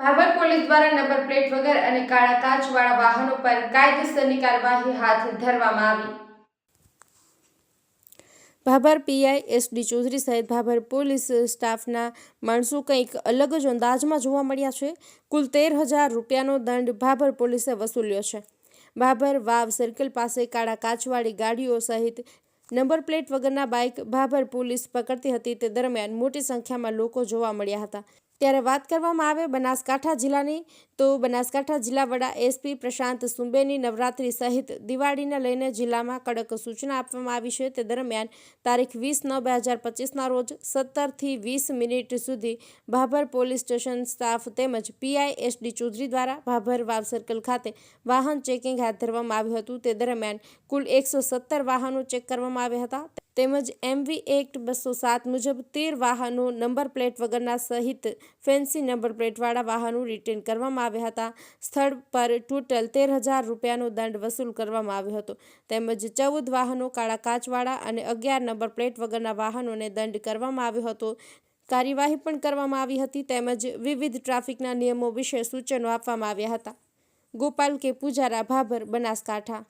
Bhabhar police દ્વારા number plate વગર અને કાળા કાચવાળા વાહનો પર કાયદેસરની કાર્યવાહી હાથ ધરવામાં આવી. ભાભર પીઆઈ એસડી ચૌધરી સહિત ભાભર પોલીસ સ્ટાફના માણસો કંઈક અલગ જ અંદાજમાં જોવા મળ્યા છે. કુલ તેર હજાર રૂપિયાનો દંડ ભાભર પોલીસે વસૂલ્યો છે. ભાભર વાવ સર્કલ પાસે કાળા કાચવાળી ગાડીઓ સહિત નંબર પ્લેટ વગરના બાઇક ભાભર પોલીસ પકડતી હતી તે દરમિયાન મોટી સંખ્યામાં લોકો જોવા મળ્યા હતા. ત્યારે વાત કરવામાં આવે બનાસકાંઠા જિલ્લાની, તો બનાસકાંઠા જિલ્લા વડા એસપી પ્રશાંત સુંબેની નવરાત્રી સહિત દિવાળીને લઈને જિલ્લામાં કડક સૂચના આપવામાં આવી છે. તે દરમિયાન તારીખ વીસ નવ બે હજાર પચીસના રોજ સત્તરથી વીસ મિનિટ સુધી ભાભર પોલીસ સ્ટેશન સ્ટાફ તેમજ પીઆઈ એસડી ચૌધરી દ્વારા ભાભર વાવ સર્કલ ખાતે વાહન ચેકિંગ હાથ ધરવામાં આવ્યું હતું. તે દરમિયાન કુલ એકસો સત્તર વાહનો ચેક કરવામાં આવ્યા હતા. તેમજ એમવી એક્ટ બસો સાત મુજબ તેર વાહનો નંબર પ્લેટ વગરના સહિત ફેન્સી નંબર પ્લેટવાળા વાહનો રિટેન કરવામાં આવ્યા હતા. સ્થળ પર ટોટલ તેર હજાર રૂપિયાનો દંડ વસૂલ કરવામાં આવ્યો હતો. તેમજ ચૌદ વાહનો કાળા કાચવાળા અને અગિયાર નંબર પ્લેટ વગરના વાહનોને દંડ કરવામાં આવ્યો હતો. કાર્યવાહી પણ કરવામાં આવી હતી તેમજ વિવિધ ટ્રાફિકના નિયમો વિશે સૂચનો આપવામાં આવ્યા હતા. ગોપાલ કે પૂજારા ભાભર બનાસકાંઠા.